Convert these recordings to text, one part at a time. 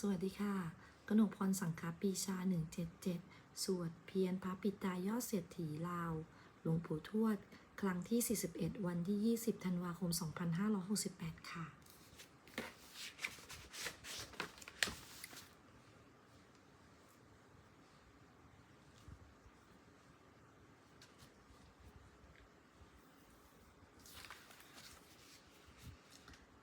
สวัสดีค่ะ กนกพรสังคาปีชา 177 สวดเพียรพระปิตายอดเศรษฐีลาว หลวงปู่ทวด ครั้งที่ 41 วันที่ 20 ธันวาคม 2568 ค่ะ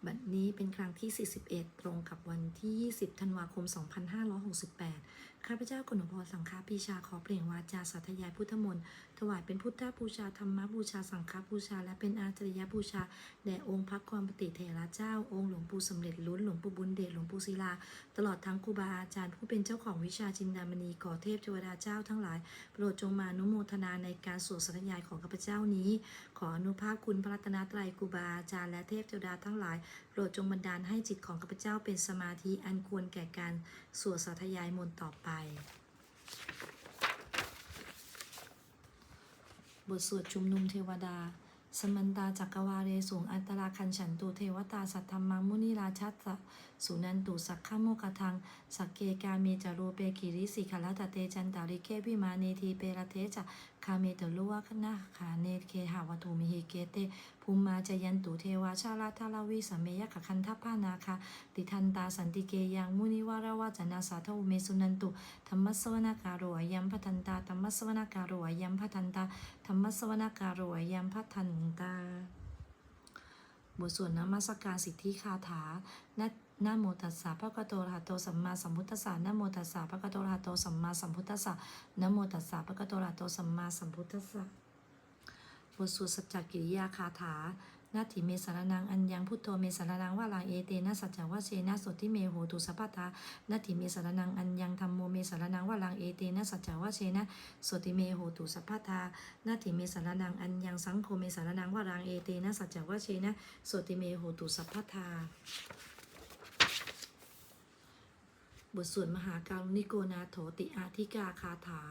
บัด นี้เป็นครั้งที่ 41 ตรงกับวันที่ 20 ธันวาคม 2568 ข้าพเจ้ากนกพรสังฆาปีชาขอเปล่งวาจาสาธยายพุทธมนต์ ถวายเป็นพุทธบูชาธรรมบูชาสังฆบูชา และเป็นอาจริยบูชา แด่องค์พระความปฏิเถระเจ้า องค์หลวงปู่สำเร็จลุ้นหลวงปู่บุญเดชหลวงปู่ศิลา ตลอดทั้งครูบาอาจารย์ผู้เป็นเจ้าของวิชาจินดามณีก่อเทพเทวดาเจ้าทั้งหลาย โปรดจงมานุโมทนาในการสวดสัทยายของข้าพเจ้านี้ ขออนุภาพคุณพระรัตนตรัยครูบาอาจารย์และเทพเทวดาทั้งหลายโปรดจงบันดาลให้จิตของข้าพเจ้าเป็นสมาธิอันควรแก่การสวดสัทยายมนต์ต่อไป บทสวดชุมนุมเทวดา สมันตาจักรวาเรสูงอัตราคันฉันตูเทวตาสัทธรรมังมุนีราชัต สุนันตุสักขโมกทัง สักเกกาเมจารูเปกิริสิขลัตเตจันตาริเควิมาเนทีเปรเทจะคาเมตลุวะคนะขาเนเคหาวตุมิหิเกเตภูมิมาจยันตุเทวาชาลาทาลาวิสมเมยขคันทัพพานาคาติทันตาสันติเกยังมุนิวาราวาจนาสาทอุเมสุนันตุธรรมสวนาการโรอยัมพัทันตาธรรมสวนาการโรอยัมพัทันตาธรรมสวนาการโรยยมพัทันตาบทสวดนมัสการสิทธิคาถานะ นะโมตัสสะพระกะโตอะระหะโตสัมมาสัมพุทธัสสะนะโมตัสสะพระกะโตอะระหะโตสัมมาสัมพุทธัสสะนะโมตัสสะพระกะโตอะระหะโตสัมมาสัมพุทธัสสะบทสวดสัจจกิริยาคาถานาถิเมสารนังอัญญังพุทโธเมสารนังวาลังเอเตนะสัจจวะเชนะสดทิเมโหตุสัพพทานาถิเมสารนังอัญญังธรรมโมเมสารนังวาลังเอเตนะสัจจวะเชนะสดทิเมโหตุสัพพทานาถิเมสารนังอันยังสังโฆเมสารนังวารังเอเตนะสัจจวะเชนะโสติเมโหตุสัพพทา บทสวดมหาการุณิโกนาโถติอาธิกาคาถา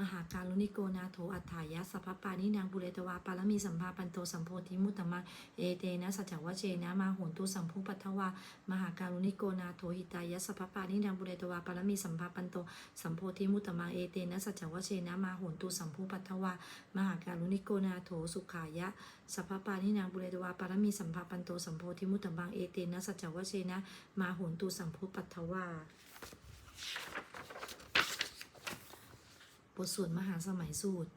มหาการุณิโกนาโถอัฏฐายะสัพพปานินางบุเรตวาปารมีสัมภาปันโตสัมโพธิมุตตมังเอเตนะสัจจวเชนะมาโหนตุสัมภูปัทถวามหาการุณิโกนาโถหิตายะสัพพปานินางบุเรตวาปารมีสัมภาปันโตสัมโพธิมุตตมังเอเตนะสัจจวเชนะมาโหนตุสัมภูปัทถวามหาการุณิโกนาโถสุขายะสัพพปานินางบุเรตวาปารมีสัมภาปันโตสัมโพธิมุตตมังเอเตนะสัจจวเชนะมาโหนตุสัมภูปัทถวา บทสวดมหาสมัยสูตร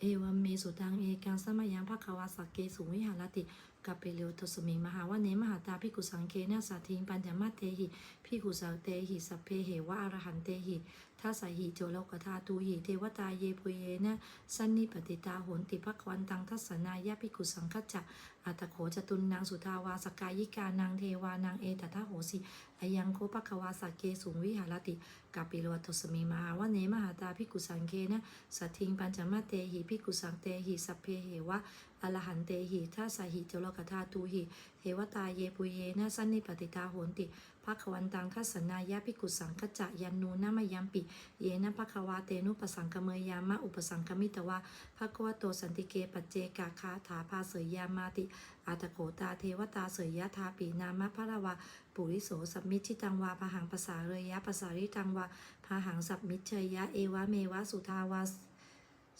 เอวัมเมสุตังเอกังสมัยยังภะควาสักเกสุวิหารติกัปเปเลียวทศมิงมหาวเนมหาตาพิกุสังเคนะสัทิงปัญญมาเตหิพิกุสังเตหิสัพเพเหวะอรหันเตหิ ทัสสะหิโจโลกธาตูหิเทวตาเยปุเยนะสันนิปติตาโหนติภควันตังทัสสนายะพิกุสังคจจะอัตโขจตุนนางสุทาวาสกายิกานางเทวานางเอตทะโหสิอายังโคภควาสกเกสุงวิหารติกัปปิโลทศมิงมหาวะเนมหาตาพิกุสังเคนะสัทิงปัญจมาเตหิพิกุสังเตหิสัพเพเหวะ อรหันเตหิทัสสหิจโลกธาตูหิ เทวตาเยปุเยนะสันนิปติตาโหนติภควันตังคัสสนายะพิกุสังคจะยันนูนะมยัมปิ เยนะภควาเตนุปสังกเมยามะอุปสังกมิตวะภควโตสันติเกปัจเจกาคาถาภาเสยยามาติ อาตโกตาเทวตาเสยยะทาปีนามะพระวะปุริโสสัมมิชิตังวาพหังภาษาเรยะภาษาริตังวาพหังสัพมิชเชยะเอวะเมวะสุทาวา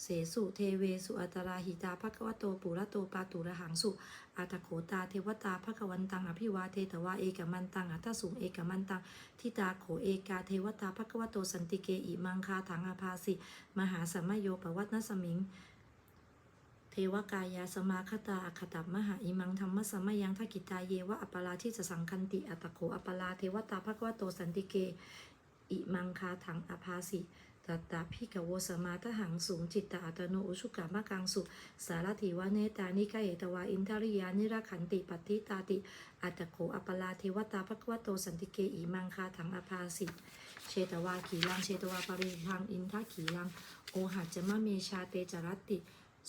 เสสุเทเวสุอัตราหิตาภควโตปุระโตปาตุระหังสุอัตโขตาเทวตาภควันตังอภิวาเทตวาเอกมันตังอัตสุงเอกมันตังทิตาโขเอกาเทวตาภควโตสันติเกอิมังคาถังอาภาสิ มหาสัมมโยปวัตนสมิงเทวกายาสมาคตาอัคตับมหาอิมังธรรมสมยังทกิตาเยวะอัปปลาที่จะสังคันติอัตโขอัปปลาเทวตาภควโตสันติเก อิมังคาถังอภาสิ ตัตตาพิกโวสมาทหังสูงจิตตาอัตโนอุชุกามะกังสุ สารถิวะเนตานิกายตวาอินทริยานิราขันติปัติตาติอัตโขอัปปลาเทวตาภควโตสันติเกอิมังคาถังอภาสิเชตวาขีลังเชตวาปริพังอินทขีลัง โอหัจจมะเมชาเตจรตติ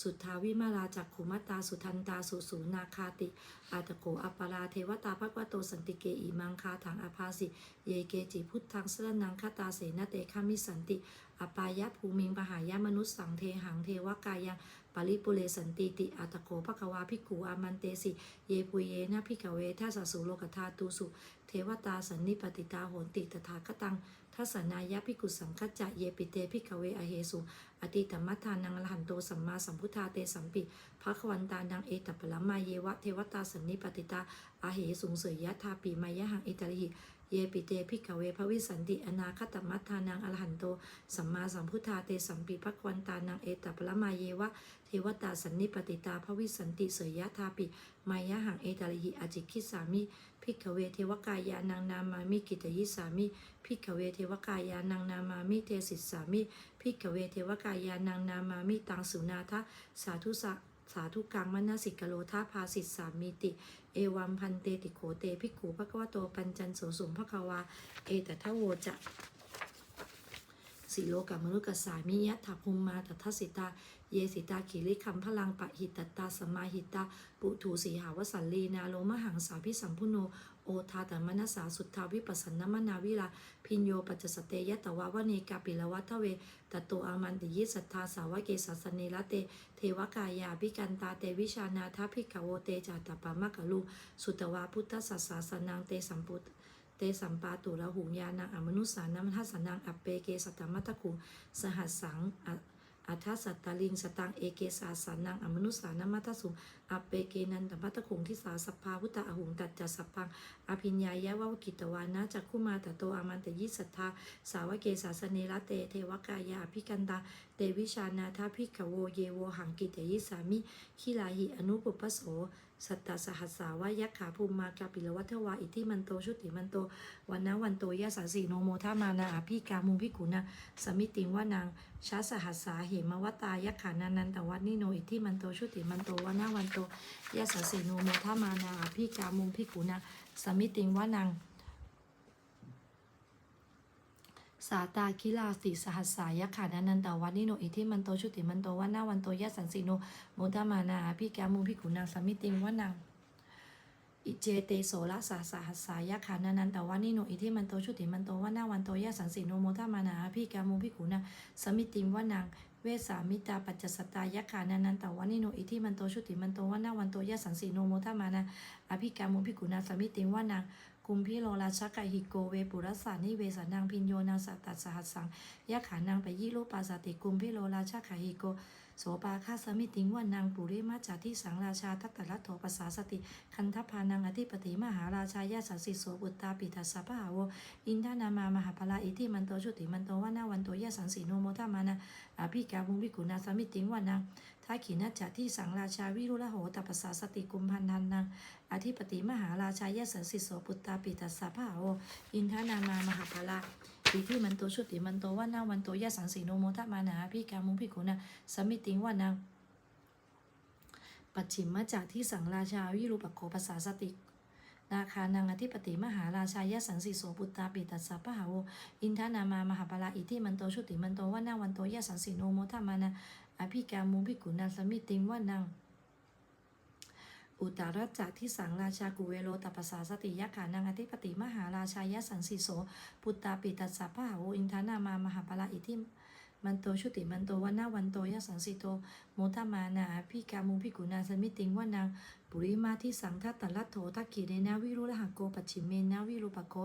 สุทธาวิมาลาจักขุมตาสุทันตาสุสูนาคาติ อาตโกอัปปลาเทวตาภควโตสันติเกอิมังคาถังอภาสิ เยเกจิพุทธังสรนังคตาเสนเตคามิสันติ อปายะภูมิงปหายะมนุษย์สังเทหังเทวกายังปริปุเรสันติติอัตโกภควาภิกขุอามันเตสิ เยปุเยนะพิกเวทัสสุโลกธาตุสุ เทวตาสันนิปติตาโหนติตถาคตังทัศนายะพิกุสังคจจะเยปิเตพิกเวอเหสุอติตมัทานังอรหันโตสัมมาสัมพุทธาเตสัมปิภะควันตานังเอตปะลมาเยวะเทวตาสันนิปติตาอเหสุงเสยยะทาปีมายะหังเอตริหิ เยปิเตพิกเวภวิสันติอนาคตมัทธานังอรหันโต สัมมาสัมพุทธาเตสัมปิภะควันตานังเอตัปละมาเยวะ เทวตาสันนิปติตาภวิสันติเสยยะทาปิมายะหังเอตริหิอจิคิสามิพิกเวเทวกายานังนามามิกิตยิสามิพิกเวเทวกายานังนามามิเทสิสามิพิกเวเทวกายานังนามามิตังสุนาทะสาธุสะ สาธุกังมนสิกโลทาภาสิทสามิติ เอวัมพันเตติโขเตภิกขุภควโตปัญจันโสสุมภควา เอตทะโวจะสีโลกามนุกสสามิยะถาภูมมาตทัสสิตา เยสิตาขีริคัมพลังปะหิตตตาสมาหิตา ปุถุสีหาวสันลีนาโลมหังสาพิสัมพุโน โอทาตมนัสสาสุทธาวิปัสสนมนาวิลาพิญโยปัจจสเตยะตวาวเนกาปิลวัตเวตโตอามันติยิสัทธาสาวเกสัสเนละเต เทวกายาพิกันตาเตวิชานาทาภิกขโวเตจาตปามะกะลุสุตวาพุทธสัสสาสนังเตสัมปุตเตสัมปาตุระหุงยานังอมนุสานัมทัสสนังอัปเปเกสัตตมัตตคุสหัสสัง อัทสัตตลิงสตังเอเกสาสานังอมนุสานามัตสุอัปเปเกนันตมัตคงที่สาสัพพาพุตตะอหุงตัดจัสัพพังอภิญญายะวะวกิตวานะจักคุมาตโตอามันตยิสัทธาสาวเกสาสเนระเตเทวกายาภิกันตาเตวิชานาทาภิกขโวเยโวหังกิเตยิสามิขิลาหิอนุปุปปโส สัตตสหัสสาวายักขาภูมิมากาปิลวัทวาอิทิมันโตชุติมันโตวันนะวันโตยะสาสีโนโมทามานาอภิกามุภิกุณาสมิติงวานางชาสหัสสาเหมวตายักขานานันตวัดนิโนอิทิมันโตชุติมันโตวันนะวันโตยะสาสีโนโมทามานาอภิกามุภิกุณาสมิติงวานาง สาตาคิลาสีสหัสสายะขานานันตวัดนิโนอิทิมันโตชุติมันโตวันนะวันโตยะสันสีโนโมทามานาอาภิกามุภิกุณางสมิติงวานางอิเจเตโสละสาสาหัสสายะขานานันตวานิโนอิทิมันโตชุติมันโตวานาวันโตยะสังสีโนโมทามานาพี่แกมุพิขุนางสมิติมวานังเวสามิตาปัจจสตายะขานานันตวานิโนอิทิมันโตชุติมันโตวานาวันโตยะสังสีโนโมทามานาอภิกามุพิขุนาสมิติมวานัง กุมพิโลราชกะหิโกเวปุรสานิเวสานังพินโยนาสัตตสหัสสังยะขานังไปยิโลปาสติกุมพิโลราชกะหิโกโสปาคาสมิติงวันนางปุริมาจาที่สังราชาทัตตรัตโถปัสสาสติ คันทพานังอธิปติมหาราชายาสัสสิโสบุตตาปิทัสสะพะหาวอินทานามามหาพลาอิทิมันโตชุติมันโตวานาวันโตยะสังสีโนโมทามานาอภิกาบุงวิกุณาสมิติงวันนางทักขินาจาที่สังราชาวิรุละโหตปัสสาสติกุมพันธันนาง อธิปติมหาราชายาสัสสิโสบุตตาปิทัสสะพะหาโวอินทานามามหาพลาอิทิมันโตชุติมันโตว่านาวันโตยะสังสีโนโมทามานาอภิกามุงวิกุณาสมิติงวันนางปัจฉิมมาจากที่สังราชาวิรูปโขภาษาสตินาคานังอธิปติมหาราชายสังสีโสปุตตาปิตัสสะปะหาโวอินทานามามหาปลาอิทิมันโตชุติมันโตว่านาวันโตยะสังสีโนโมทามานาอภิกามุภิกุณาสมิติงว่านัง อุตารัจจากที่สังราชากุเวโลตัปสาสติยะขานังอธิปติมหาราชายะสังสีโส ปุตตาปิตัสสะปะหาวอินทานามามหาปลาอิทิมันโตชุติมันโตวานาวันโตยะสังสีโตโมทามานาพี่กามุพิกุณาสมิติงว่านางปุริมาที่สังทัตตลัตโถทักขีเดนาวิรุลหโกปัจฉิเมนาวิรุปโก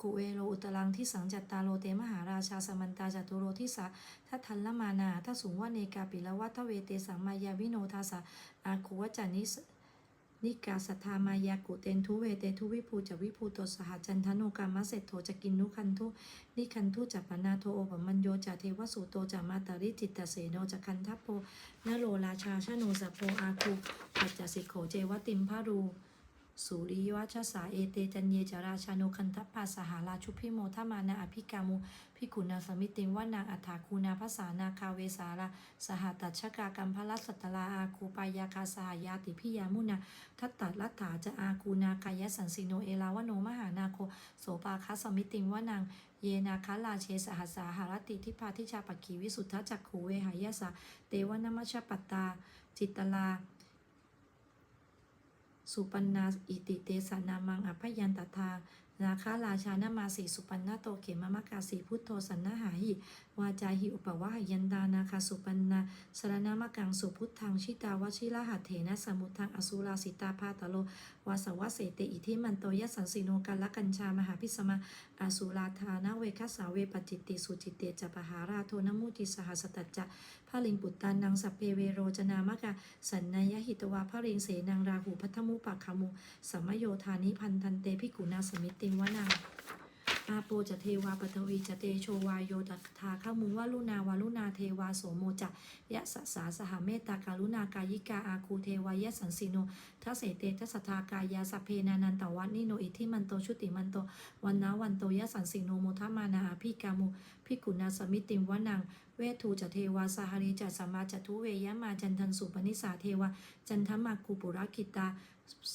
กุเวโลอุตลังที่สังจัตตาโลเตมหาราชาสมันตาจัตุโรทิสาทัทันละมานาทัสูงว่าเนกาปิละวัทเวเตสังมายาวิโนทาสาอาคุวจานิส นิกาสัทธามายากุเตนทุเวเตทุวิภูจะวิภูโตสหจันทโนกามะเสตโทจะกินนุคันทุนิคันทุจัปนาโทโอปมัญโยจะเทวสุโตจะมาตาริจิตตเสโนจะคันทัพโพนโรราชาชโนสโพอาคูปัจจสิโขเจวติมพารู สุริยวัชสาเอเตจันเยจราชานุคันทปปาสหาราชุพิโมทมานาอภิกามุพิกุณาสมิติงว่านางอัฏฐาคูนาภาษานาคาเวสาราสหตัชกากัมพลัสสัตตลาอาคูปายาคาสหายาติพิยามุนาทัตตัดลัตถาจะอาคูนากายสันสิโนเอลาวโนมหานาโคโสปาคัสสมิติงว่านางเยนาคาลาเชสหัสสาหารติทิพาทิชาปกีวิสุทธจักขูเวหายาสาเตวนามัชปัตตา จิตตลา สุปันนาอิติเตสานามังอภยันตทานาคาราชานามาสีสุปันนาโตเขมมะกาสีพุทโธสันนาหาหิ วาจาหิอุปวะหยันตานาคาสุปันนาสรณามกังสุพุทธังชิตาวชิระหัตเถนะสมุทังอสุราสิตาพาตโลวาสวะเสติอิทิมันโตยสังสีโนกัลกัญชามหาพิสมาอสุราธานะเวคัสสาเวปจิตติสุจิตเตจะปหาราโทนมุติสหสตัจจะพระลิงปุตตานังสัพเพเวโรจนามกะสันนายหิตวาพระลิงเสนังราหูพัทธมุปักขมุสัมโยธานิพันธันเตพิกุณาสมิติงวนา อาโปจะเทวาปทวีจะเตโชวายโยตถาขมุงวาลุนาวาลุนาเทวาโสโมจะยะสสาสหเมตตาการุณากายิกาอาคูเทวายะสันสิโนทัเสเตทัสทากายาสเพนานันตวัตนิโนอิทิมันโตชุติมันโตวันนาวันโตยะสันสิโนโมทมานาอาภิกามุพิกุณาสมิติมวนังเวทูจะเทวาสหริจะสัมาจะทุเวยะมาจันทันสุปนิสาเทวาจันทมาคูปุระกิตา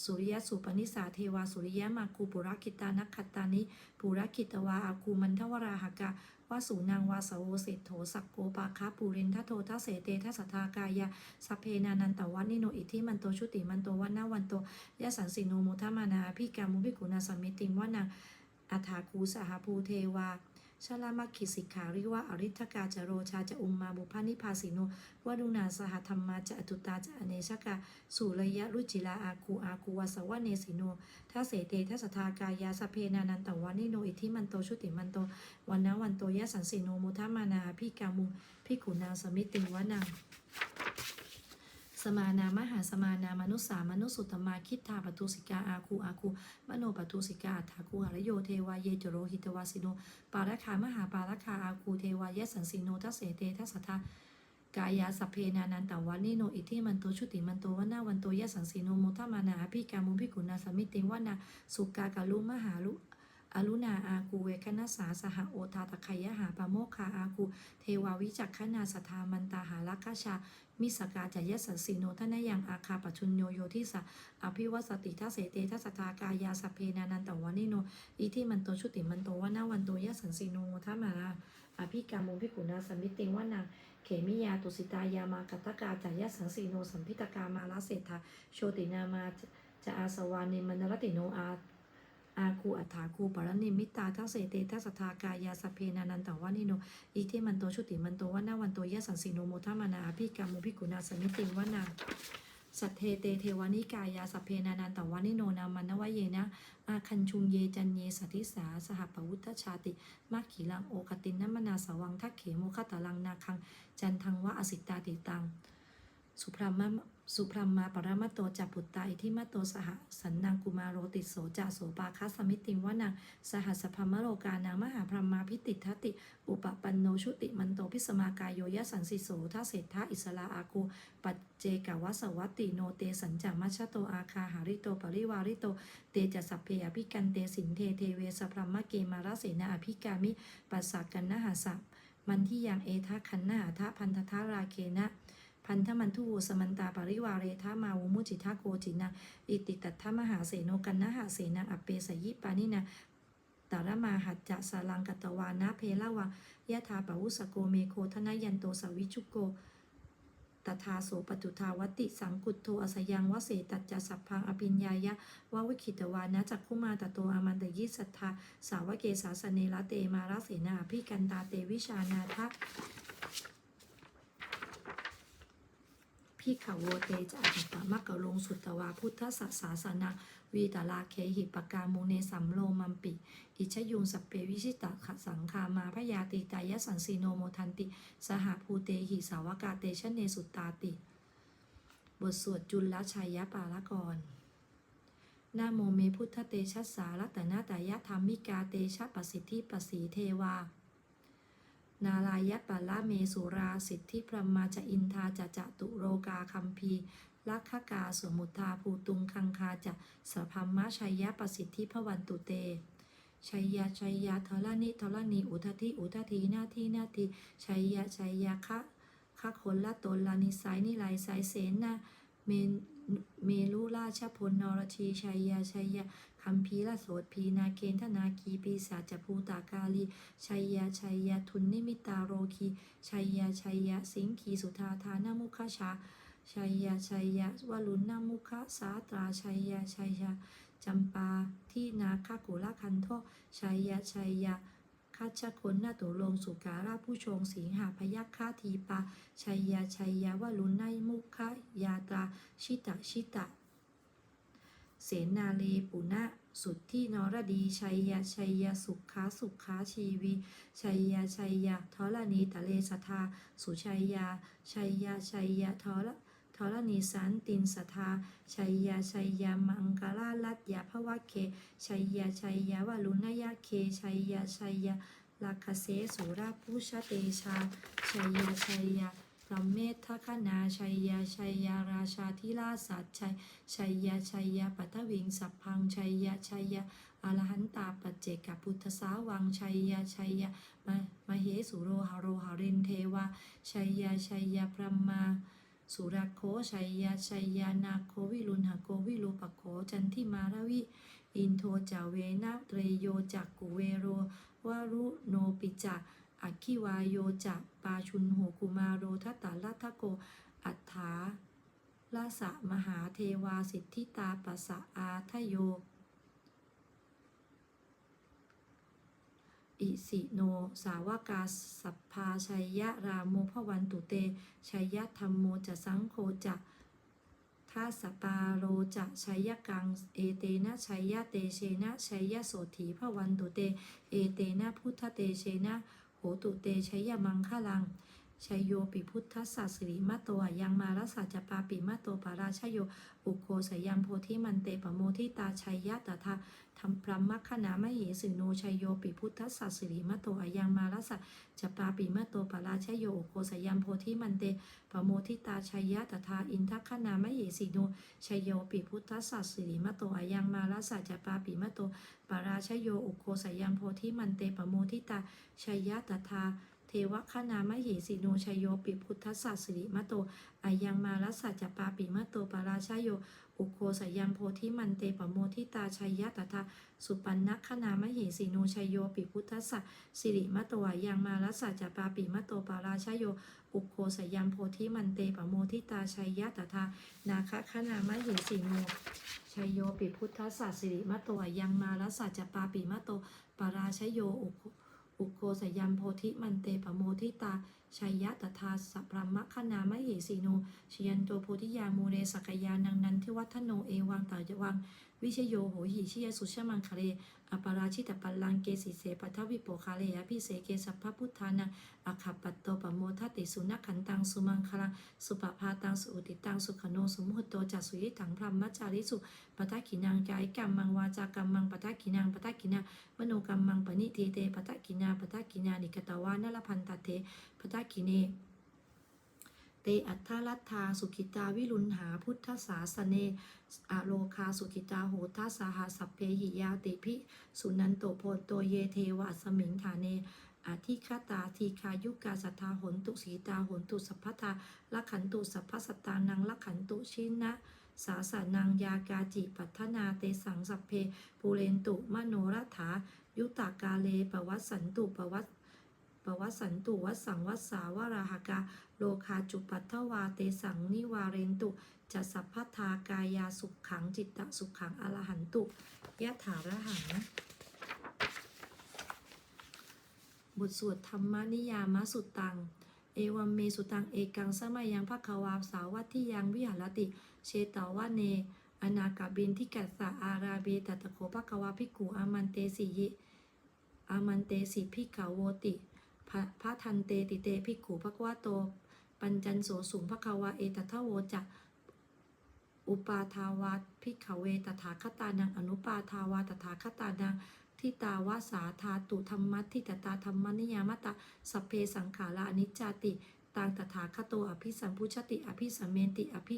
สุริยสุปนิสาเทวาสุริยะมาคูปุระกิตานักขัตตานิปุระกิตวาอาคูมันทวราหกะวาสูนางวาสโวเศรษโถสักโกปาคาปูรินทโททัเสเตทัสสทากายาสัพเพนานันตวันิโนอิทิมันโตชุติมันโตวันนาวันโตยะสันสิโนมุทมานาพิกามุพิกุณาสมิติงวานังอัฐาคูสหภูเทวา ชลามัคคิสิกขาริวะอริทกาจโรชาจะอุมมาบุพานิพาสิโนวดุนาสหธรรมาจะอตุตาจะอเนชกาสุระยะรุจิลาอาคูอาคูวาสวะเนสิโนทัสเสเตทัสทากายาสเพนานันตวานิโนอิทิมันโตชุติมันโตวันนะวันโตยะสันสิโนมุทามานาพิกามุพิกุณาสมิติวนา สมานามหาสมานา มนุสสามนุสสุตตมาคิดทาปทุสิกาอาคูอาคูมโนปทุสิกาอัฏฐาคูหารโยเทวาเยจโรหิตวาสิโนปาระคามหาปาระคาอาคูเทวายสันสิโนทัสเสเตทัสสทากายาสัพเพนานันตวานิโนอิทิมันโตชุติมันโตวนาวันโตยะสันสิโนมุทามานาพิกามุพิกุณาสมิติวนาสุกากาลุมหาลุ อรุณาอาคูเวคณสาสหโอทาตะไคยหาปะโมคาอาคูเทวาวิจักขนาสทามันตาหาลักขชา มิสกาจายสสสิโนทนายังอาคาปชุญโยโยทิสะอภิวัสติทัสเสเตทัสสทากายาสเพนานันตวานิโนอิทิมันโตชุติมันโตวนาวันโตยสันสิโนทัมาราอภิกามุพิกุณาสมิติงวนาเขมิยาตุสิตายามากตตกาจายสังสีโนสัมพิตกามาลาเศรษฐาโชตินามาจะอาสวานิมันรติโนอา อาคูอัฏฐาคูปรณิมิตาทัสเสเตทัสทากายาสเพนานันตวานิโนอิทิมันโตชุติมันโตวนาวันโตยะสันสีโนโมทามานาอภิกามุพิกุณาสมิติงวนาสัทเทเตเทวานิกายาสเพนานันตวานิโนนามันนวเยนะอาคันชุงเยจันเยสัทิสาสหปวุตชาติมักขีลังโอกตินนัมนาสวังทักเขโมคตลังนาคัง จันทังวะอสิตาติตัง สุพรามะ สุพรามมาปรมัตโตจัปุตตาอิทิมัตโตสหสันนังกุมารโรติโสจะโสปาคัสมิติงวนังสหัสพมโรกานางมหาพรหมาพิติทัตติ อุปปันโนชุติมันโตพิสมากายโยยะสันสิโสทัเศธาอิสลาอาคูปัจเจกวัสวัตติโนเตสัญจามัชชโตอาคาหาริโตปริวาริโตเตจะสัพเพอภิกันเตสินเทเทเวสพรหมเกมาราเสนาอภิกามิปัสสะกันนหาสัพมันที่ยังเอทะคันนาหาทะพันธทาราเคนะ พันธมันทุโวสมันตาปริวาเรธามาวุมุจิทาโกจินาอิติตัทธมหาเสโนกันนะหาเสนังอเปสยิปานินาตารมาหัจจะสาลังกตวานะเพละวะยะธาปวุสโกเมโคทนายันโตสวิชุโกตถาโสปตุทาวติสังกุตโทอสยังวเสตัจจะสัพพังอภิญญายะวะวิคิตวานะจักคุมาตโตอามันตยิสัทธาสาวเกสาสเนละเตมาราเสนาพิกันตาเตวิชานาทะ พิขโวเตจะอัตตมักกะลงสุตวาพุทธสัสสาสนาวีตาลาเคหิปกามุเนสัมโลมัมปิ อิชยุงสเปวิชิตะขสังคามาพยาติตายะสันสีโนโมทันติ สหภูเตหิสาวกาเตชเนสุตตาติ บทสวดจุลชัยยปาละกรนาโมเมพุทธเตชะสารัตนาตายะธรรมิกาเตชะปสิทธิปสีเทวา นาลายะปะละเมสุราสิทธิพรหมาจะอินทาจะจะตุโรกาคัมพีลักขกาสมุทธาภูตุงคังคาจะสพัมะชัยยะประสิทธิพวันตุเตชัยยะชัยยะทลนิทลนิอุทธิอุทธินาทีนาทีชัยยะชัยยะคะคะคนละตนลานิสายนิไลสายเสนนาเมน เมลุราชพลนรชีชัยยะชัยยะคัมภีละโสดพีนาเคนธนาคีปีศาจภูตากาลีชัยยะชัยยะทุนนิมิตาโรคีชัยยะชัยยะสิงคีสุธาธานามุขชาชัยยะชัยยะวลุณนามุขสาตราชัยยะชัยยะจำปาที่นาคากุลคันโทชัยยะชัยยะ คัชคนนาตุลงสุการาผู้ชงสิงหาพยัคฆาทีปาชัยยะชัยยะวลุณนมุขยาตราชิตะชิตะ เสนาเลปุณะสุดทธินรดี ชัยยะชัยยะสุขาสุขาชีวี ชัยยะชัยยะทรณีตะเลสทา สุชัยยา ชัยยะชัยยะทร ทรณีสันตินสทาชัยยะชัยยะมังกลาลัตยาภวะเคชัยยะชัยยะวลุนยะเคชัยยะชัยยะลาคเสสุราพุชเตชาชัยยะชัยยะพระเมธคณาชัยยะชัยยะราชาธิราชสัจชัยชัยยะชัยยะปัทวิงสัพพังชัยยะชัยยะอรหันตาปัจเจกพุทธสาวังชัยยะชัยยะมะมเหสุโรหโรหเรนเทวาชัยยะชัยยะพระมา สุรโคชัยยะชัยยานาโควิรุณหโกวิรูปโคจันทิมารวิ อินโทจาเวนะเตรโยจักกุเวโรวารุโนปิจักอัคคิวายโยจักปาชุนโหกุมาโรทัตตาลัทโก อัฏฐาลาสะมหาเทวาสิทธิตาปัสสะอาทโย อิสิโน สาวกาสัพพาชัยยะรามโมพวันตุเต ชัยยะธรรมโมจะสังโฆจะทาสปาโรจะชัยยะกัง เอเตนะชัยยะเตเชนะชัยยะโสถีพวันตุเต เอเตนะพุทธเตเชนะโหตุเตชัยยะมังคลัง ชัยโยปิพุทธสัสสิริมัตโตอะยังมารัสสัจปาปิมัตโตปาราชโยอุโคสยัมโพธิมันเตปโมทิตาชัยยะตถาธรรมพรหมคณามเหสิโนชัยโยปิพุทธสัสสิริมัตโตอะยังมารัสสัจปาปิมัตโตปาราชโยอุโคสยัมโพธิมันเตปโมทิตาชัยยะตถาอินทคณามเหสิโนชัยโยปิพุทธสัสสิริมัตโตอะยังมารัสสัจปาปิมัตโตปาราชโยอุโคสยัมโพธิมันเตปโมทิตาชัยยะตถา ทวคณามเหสีโนชัยโยปิพุทธสัสสิริมะโตอายังมารัสสัจจปาปิมะโตปาราชโย อุโคสยัมโพธิมันเตปะโมทิตาชัยยะตถาสุปันนัคณามเหสีโนชัยโยปิพุทธสัสสิริมะโตอายังมารัสสัจจปาปิมะโตปาราชโยอุโคสยัมโพธิมันเตปะโมทิตาชัยยะตถานาคคณามเหสีโนชัยโยปิพุทธสัสสิริมะโตอายังมารัสสัจจปาปิมะโตปาราชโยอุโค อุโคสยัมโพธิมันเตปโมทิตาชัยยะตถาสัพพมคณามเหสีโนชยันโตโพธิยามูเรสกยานังนันทิวัฒโนเอวังตาจวัง วิเชโยโหหิชิยสุชมังคะเล อปาราชิตปัลลังเกสิเสปัทวิโปคาเลอภิเสเกสัพพพุทธานังอคัปปัตโตปโมทัติสุนักขันตังสุมังคลังสุปภาตังสุอุติตังสุขโนสุมุตโตจัสุยิถังพรหมจาริสุปทักขินังจายกรรมังวาจากรรมังปทักขินังปทักขินังมโนกรรมังปณิเทเตปตะกินาปตะกินานิกตวานลพันตเทปตะกิเน เตอัทธารัตธาสุขิตาวิรุณหาพุทธศาสเนอโลคาสุขิตาโหทัสาหาสัพเพหิยาติพิสุนันโตโพโตเยเทวะสมิงฐานเนอาทิคตาทีคายุกาสัทธาหนตุสีตาหนตุสัพพทาละขันตุสัพพสตานังละขันตุชินะสาสานังยากาจิปัทนาเตสังสัพเพปูเรนตุมโนรัฐายุตตากาเลปวัสสันตุปวัส ปวัสสันตุวัสสังวัสสาวราหกาโลคาจุปัทถวาเตสังนิวาเรนตุจะสัพพทากายาสุขขังจิตตสุขขังอรหันตุยะถาระหัง บทสวดธรรมนิยามสุตตัง เอวัมเมสุตังเอกังสมัยยังภควาสาวัตที่ยังวิหารติ เชตาวะเน อนากาบินที่กัสสะอาราเบตัตโคภควาภิกขุอามันเตสิยิอามันเตสิภิกขโวติ พระทันเตติเตภิกขุภควาโต ปัญจันโสสุงภควาเอตัทโวจะอุปาทาวาภิกขเวตถาคตานังอนุปาทาวาตถาคตานังทิตาวาสาธาตุธรรมัตทิตตาธรรมนิยามตตาสเพสังขารานิจจติตังตถาคโตอภิสัมพุชติอภิสัมเมติอภิ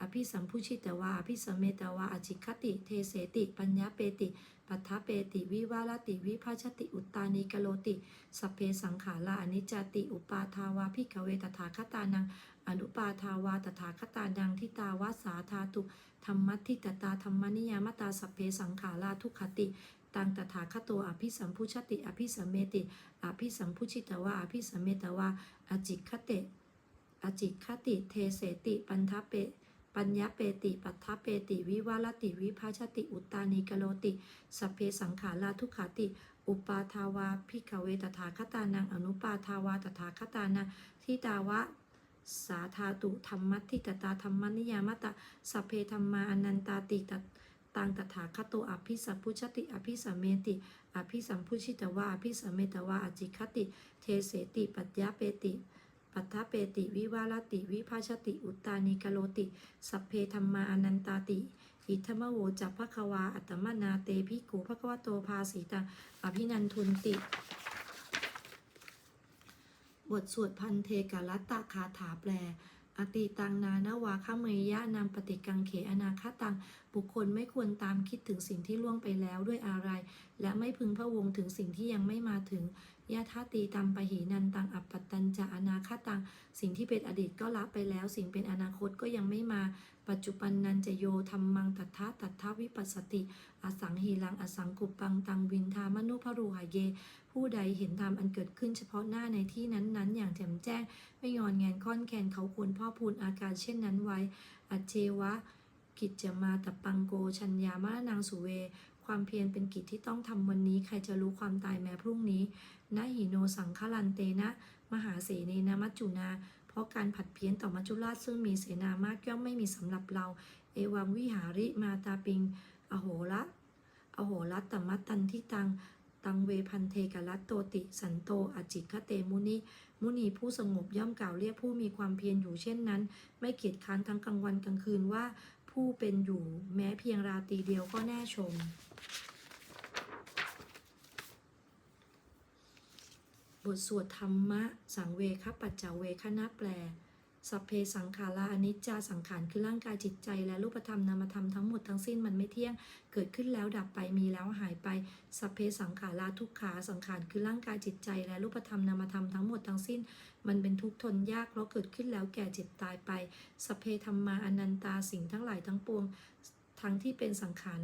อภิสัมพุชิตวาอภิสมเมตวาอจิคติ เทเสติ ปัญญาเปติ ปัทถเปติ วิวาลติ วิภาชติ อุตตานิกโลติ สัพเพสังขาราอนิจจติ อุปาทาวาภิกเวตถาคตานัง อนุปาทาวาตถาคตานังทิตาวาสาธาตุ ธรรมัตทิตตาธรรมนิยามตาสัพเพสังขาราทุขติตังตถาคโตอภิสัมพุชติ อภิสัมเมติ อภิสัมพุชิตวาอภิสัมเมตวาอจิคเต อจิคติ เทเสติ ปันทเป ปัญญาเปติ ปัทถเปติ วิวาลติ วิภาชติ อุตตานิกโลติ สัพเพสังขาราทุกขติ อุปาทาวาภิกเวตถาคตานัง อนุปาทาวาตถาคตานังทิตาวะสาธาตุธรรมัตทิตตาธรรมนิยามตะสัพเพธรรมาอนันตาติตตังตถาคตโตอภิสัมพุชติ อภิสัมเมติ อภิสัมพุชิตวาอภิสัมเมตวาอจิคติ เทเสติ ปัจยาเปติ ปัทธเปติวิวาลติวิภาชติ อุตตานิกโลติ สัพเพธรรมาอนันตาติ อิทธมโวจัพพะควา อัตมนาเตพิกขุภควโตภาสีตังอภินันทุนติ บทสวดพันเทกาลัตตะคาถาแปล อติตังนานาวาคเมยยะนาปฏิกังเขอนาคตัง บุคคลไม่ควรตามคิดถึงสิ่งที่ล่วงไปแล้วด้วยอะไร และไม่พึงพะวงถึงสิ่งที่ยังไม่มาถึงยะทาตีตัมปะหีนันตังอัปปตตัญจะอนาคตัง สิ่งที่เป็นอดีตก็ละไปแล้ว สิ่งเป็นอนาคตก็ยังไม่มา ปัจจุบันนันจะโยธรรมังตัทธะตัทธวิปัสสติ อสังหีลังอสังกุปังตังวินทามนุพรูหะเย ผู้ใดเห็นธรรมอันเกิดขึ้นเฉพาะหน้าในที่นั้นๆ อย่างแจ่มแจ้ง ไม่งอนแงนค่อนแคนเขาควรพ่อพูนอาการเช่นนั้นไว้ อัจเจวะ กิจจะมาตปังโกชัญญามานางสุเว ความเพียรเป็นกิจที่ต้องทำวันนี้ ใครจะรู้ความตายแม้พรุ่งนี้นะหิโนสังคลันเตนะ มหาเสเนนะมัจจุนา ราะการผัดเพี้ยนต่อมัจจุราชซึ่งมีเสนามากย่อมไม่มีสำหรับเรา เอวังวิหาริมาตาปิง อโหระอโหรัตตมัตตันทิตัง ตังเวพันเทกรัตโตติ สันโตอจิคเตมุนิ มุนีผู้สงบย่อมกล่าวเรียกผู้มีความเพียรอยู่เช่นนั้น ไม่เกียจค้านทั้งกลางวันกลางคืนว่าผู้เป็นอยู่แม้เพียงราตรีเดียวก็แน่ชม บทสวดธรรมะ สังเวคปัจจเวคณะแปล สัพเพสังขาราอนิจจาสังขารคือร่างกายจิตใจ และรูปธรรมนามธรรมทั้งหมดทั้งสิ้นมันไม่เที่ยง เกิดขึ้นแล้วดับไปมีแล้วหายไป สัพเพสังขาราทุกขาสังขารคือร่างกายจิตใจ และรูปธรรมนามธรรมทั้งหมดทั้งสิ้น มันเป็นทุกข์ทนยากเพราะเกิดขึ้นแล้วแก่เจ็บตายไป สัพเพธรรมาอนันตาสิ่งทั้งหลายทั้งปวง ทั้งที่เป็นสังขาร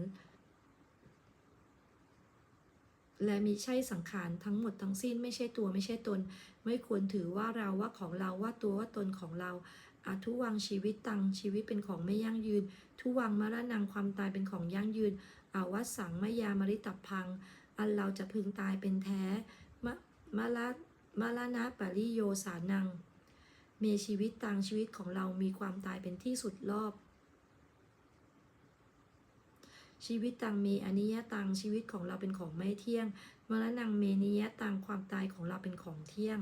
และมิใช่สังขารทั้งหมดทั้งสิ้นไม่ใช่ตัวไม่ใช่ตน ไม่ควรถือว่าเราว่าของเราว่าตัวว่าตนของเราอาทุวังชีวิตตังชีวิตเป็นของไม่ยั่งยืน ทุวังมรณังความตายเป็นของยั่งยืนอาวัสังมยามริตับพัง อันเราจะพึงตายเป็นแท้มะมะละมะละนะปริโยสานัง เมชีวิตตังชีวิตของเรามีความตายเป็นที่สุดรอบ ชีวิตตังเมอนิยตังชีวิตของเราเป็นของไม่เที่ยงมรณังเมนิยตังความตายของเราเป็นของเที่ยง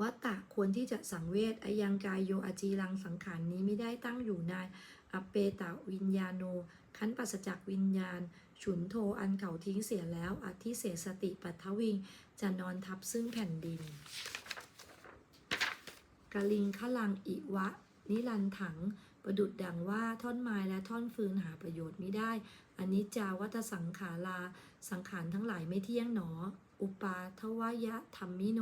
วัตตะควรที่จะสังเวชอายังกายโยอจีรังสังขารนี้ไม่ได้ตั้งอยู่นานอเปตาวิญญาโนขันปัสจากวิญญาณ ฉุนโทอันเก่าทิ้งเสียแล้วอธิเสสติปัทวิง จะนอนทับซึ่งแผ่นดินกะลิงขลังอิวะ นิรันถัง ประดุดดังว่าท่อนไม้และท่อนฟืนหาประโยชน์ไม่ได้ อันนี้จาวัตสังขาราสังขารทั้งหลายไม่เที่ยงหนอ อุปาทวายะธรรมิโน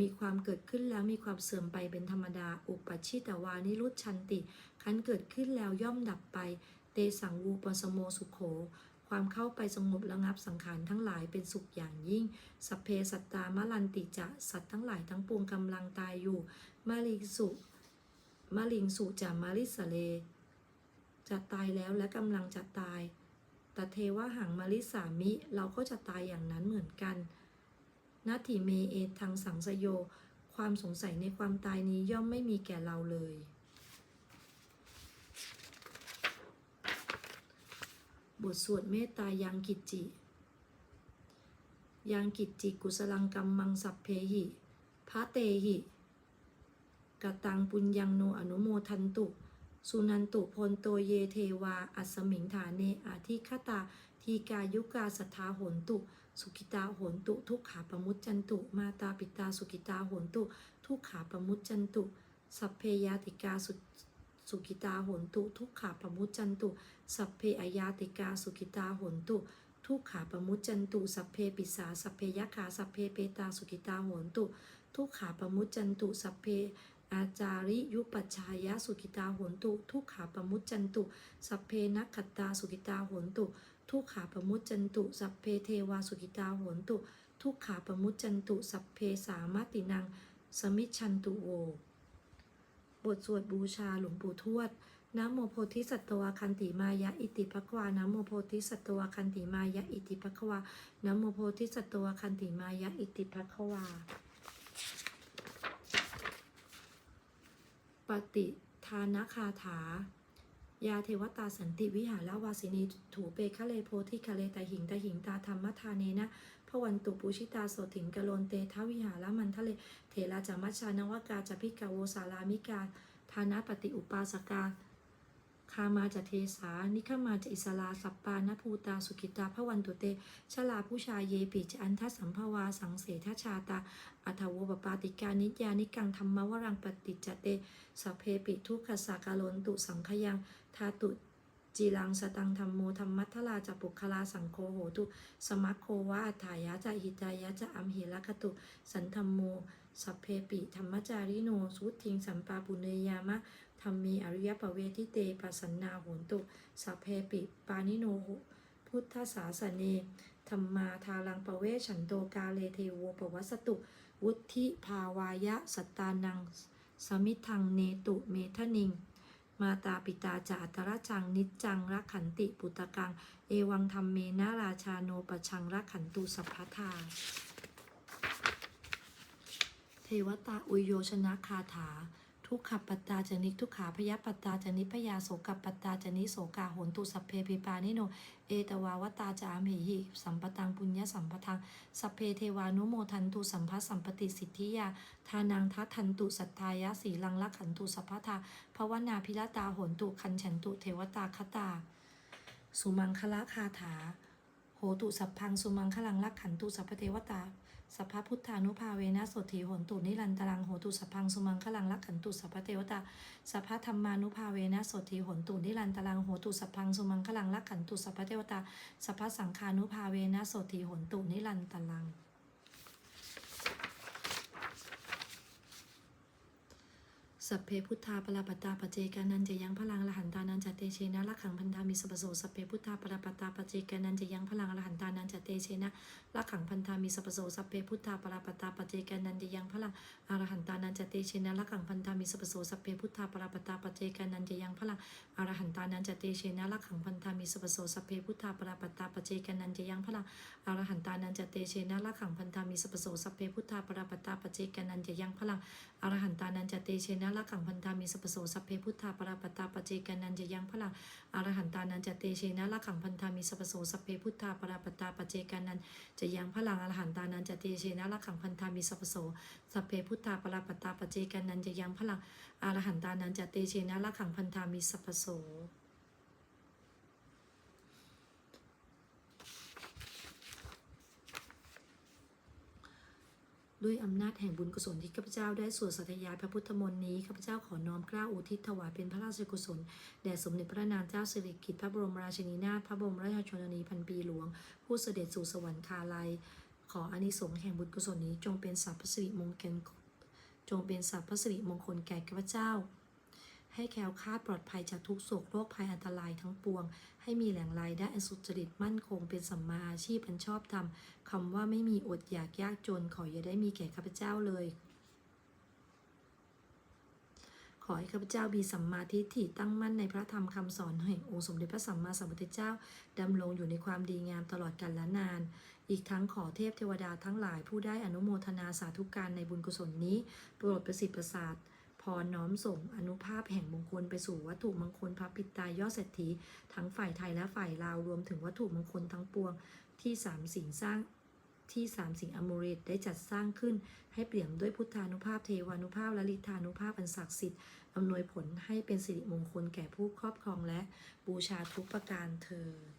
มีความเกิดขึ้นแล้วมีความเสื่อมไปเป็นธรรมดา อุปชิตวานิรุชชันติ คันเกิดขึ้นแล้วย่อมดับไป เตสังวูปสโมสุโขความเข้าไปสงบระงับสังขารทั้งหลายเป็นสุขอย่างยิ่ง สัพเพสัตตามลันติจะ สัตว์ทั้งหลายทั้งปวงกำลังตายอยู่ มาลิสุ มาลิงสุจามาลิสเล จะตายแล้วและกำลังจะตาย แต่เทวะหังมาลิสามิเราก็จะตายอย่างนั้นเหมือนกันนาทีเมเอทางสังสโย ความสงสัยในความตายนี้ย่อมไม่มีแก่เราเลย บทสวดเมตตายังกิจจิ ยังกิจจิกุสลังกัมมังสัพเพหิพระเตหิ กตังปุญญังโนอนุโมทันตุ สุนันตุพลโตเยเทวา อัสมิงฐานเนอาทิคตา ทีกายุกาสัทธาโหนตุ สุกิตาโหนตุ ทุกขาปมุจจันตุ มาตาปิตาสุกิตาโหนตุ ทุกขาปมุจจันตุ สัพเพยาติกาสุสุกิตาโหนตุ ทุกขาปมุจจันตุ สัพเพอายาติกาสุกิตาโหนตุทุกขาปมุจจันตุ สัพเพปิสา สัพเพยะขา สัพเพเปตา สุกิตาโหนตุ ทุกขาปมุจจันตุ สัพเพ อาจาริยุปัชชายะสุกิตาโหนตุ ทุกขาปมุจจันตุ สัพเพนักขตตาสุกิตาโหนตุ ทุกขาปมุจจันตุ สัพเพเทวาสุกิตาโหนตุ ทุกขาปมุจจันตุ สัพเพสามตินัง สมิชชันตุโว บทสวดบูชาหลวงปู่ทวดนะโมโพธิสัตวคันติมายะอิติภควานะโมโพธิสัตวคันติมายะอิติภควานะโมโพธิสัตวคันติมายะอิติภควา ปฏิทานคาถา ยาเทวตาสันติวิหารวาสินีถูเปคะเลโพธิคะเลตหิงตหิงตาธรรมทาเนนะพระวันตุปุชิตาโสถิงกะโลนเตทวิหารมันทะเลเถราจามัชชานวกาจพิกาโวสารามิกาทานะปฏิอุปาสกา คามาจะเทสา นิขมาจะอิสลา สัปปานภูตา สุกิตาพระวันตุเต ชลาผู้ชายเยปิจอันทัสสัมภวา สังเสทชาตา อัทวปปาติกานิยานิกังธรรมวรังปฏิจเตสเพปิทุกขสากาลนตุสังขยังทาตุจีรังสตังธรรมโมธรรมัทธลาจะปุคลาสังโฆโหตุ สมัคโควาอัฏฐายะจะหิตายะจะอัมหิรคตุ สันธรรมโมสัพเพปิธรรมจาริโนสุทิงสัมปาปุเนยามะ ธรรมีอริยปเวทิเตปัสสนนาโหนตุสัพเพปิปานิโนพุทธศาสเนธรรมาทาลังปเวฉันโตกาเลเทโวปวัสตุ วุธิภาวายะสัตตานัง สมิทังเนตุเมทนิง มาตาปิตาจาตระจังนิจจังรักขันติปุตตะกัง เอวังธรรมเมนาราชาโนปชังรักขันตุสัพพทา เทวตาอุโยชนะคาถา ทุกขปัตตาจนิทุกขาพยปัตตาจนิพยาโสกปัตตาจนิโสกาโหนตุสัพเพปิปานิโน เอตวาวตาจามหิหิสัมปตังปุญญสัมปทังสัพเพเทวานุโมทันตุสัมภสัมปติสิทธิยาทานังทัทันตุสัทธายะสีลังลักขันตุสัพพทาภวนาพิรตาโหนตุคันฉันตุเทวตาคตา สุมังคละคาถา โหตุสัพพังสุมังคลังลักขันตุสัพพเทวตา สัพพพุทธานุภาเวนะสถีโหนตุนิรันตรังโหตุสัพพังสุมังคลังลักขันตุสัพพเทวตาสัพพธรรมานุภาเวนะสถีโหนตุนิรันตรังโหตุสัพพังสุมังคลังลักขันตุสัพพเทวตาสัพพสังฆานุภาเวนะสถีโหนตุนิรันตรัง สัพเพพุทธาปราปตาปเจกานันจะยังพลังอรหันตานันจะเตเชนะละขังพันธามิสปโสสัพเพพุทธาปราปตาปเจกานันจะยังพลังอรหันตานันจะเตเชนะละขังพันธามิสปโสสัพเพพุทธาปราปตาปเจกานันจะยังพลังอรหันตานันจะเตเชนะละขังพันธามิสปโสสัพเพพุทธาปราปตาปเจกานันจะยังพลังอรหันตานันจะเตเชนะละขังพันธามิสปโสสัพเพพุทธาปราปตาปเจกานันจะยังพลังอรหันตานันจะเตเชนะละขังพันธามิสปโสสัพเพพุทธาปราปตตาปเจกานันจะยังพลังอรหันตานันจะเตเชนะละขังพันธามีสัพโสสัพเพพุทธาปราปตาปเจกันันจะยังพลังอรหันตานันจะเตเชนะละขังพันธามีสัพโสสัพเพพุทธาปราปตาปเจกันันจะยังพลังอรหันตานันจะเตเชนะละขังพันธามีสัพโสสัพเพพุทธาปราปตาปเจกันันจะยังพลังอรหันตานันจะเตเชนะละขังพันธามีสัพโส ด้วยอำนาจแห่งบุญกุศลที่ข้าพเจ้าได้สวดสัตยาพระพุทธมนต์นี้ข้าพเจ้าขอน้อมกล้าอุทิศถวายเป็นพระราชกุศลแด่สมเด็จพระนางเจ้าสิริกิติ์พระบรมราชินีนาถพระบรมราชชนนีพันปีหลวง ผู้เสด็จสู่สวรรคาลัย ขออานิสงส์แห่งบุญกุศลนี้จงเป็นสรรพสิริมงคลจงเป็นสรรพสิริมงคลแก่ข้าพเจ้า ให้แคล้วคลาดปลอดภัยจากทุกโศกโรคภัยอันตรายทั้งปวง ให้มีแหล่งรายได้อันสุจริตมั่นคงเป็นสัมมาอาชีพอันชอบธรรมคำว่าไม่มีอดอยากยากจน ขออย่าได้มีแก่ข้าพเจ้าเลยขอให้ข้าพเจ้ามีสัมมาทิฏฐิตั้งมั่นในพระธรรมคำสอนแห่งองค์สมเด็จพระสัมมาสัมพุทธเจ้าดำรงอยู่ในความดีงามตลอดกาลและนาน อีกทั้งขอเทพเทวดาทั้งหลายผู้ได้อนุโมทนาสาธุการในบุญกุศลนี้โปรดประสิทธิ์ประสาท พรน้อมส่งอนุภาพแห่งมงคลไปสู่วัตถุมงคลพระปิตายอดเศรษฐีทั้งฝ่ายไทยและฝ่ายลาวรวมถึงวัตถุมงคลทั้งปวงที่สามสิ่งสร้างที่สามสิ่งอมฤตได้จัดสร้างขึ้น ให้เปี่ยมด้วยพุทธานุภาพเทวานุภาพและลิทธานุภาพอันศักดิ์สิทธิ์อำนวยผลให้เป็นสิริมงคลแก่ผู้ครอบครองและบูชาทุกประการเถิด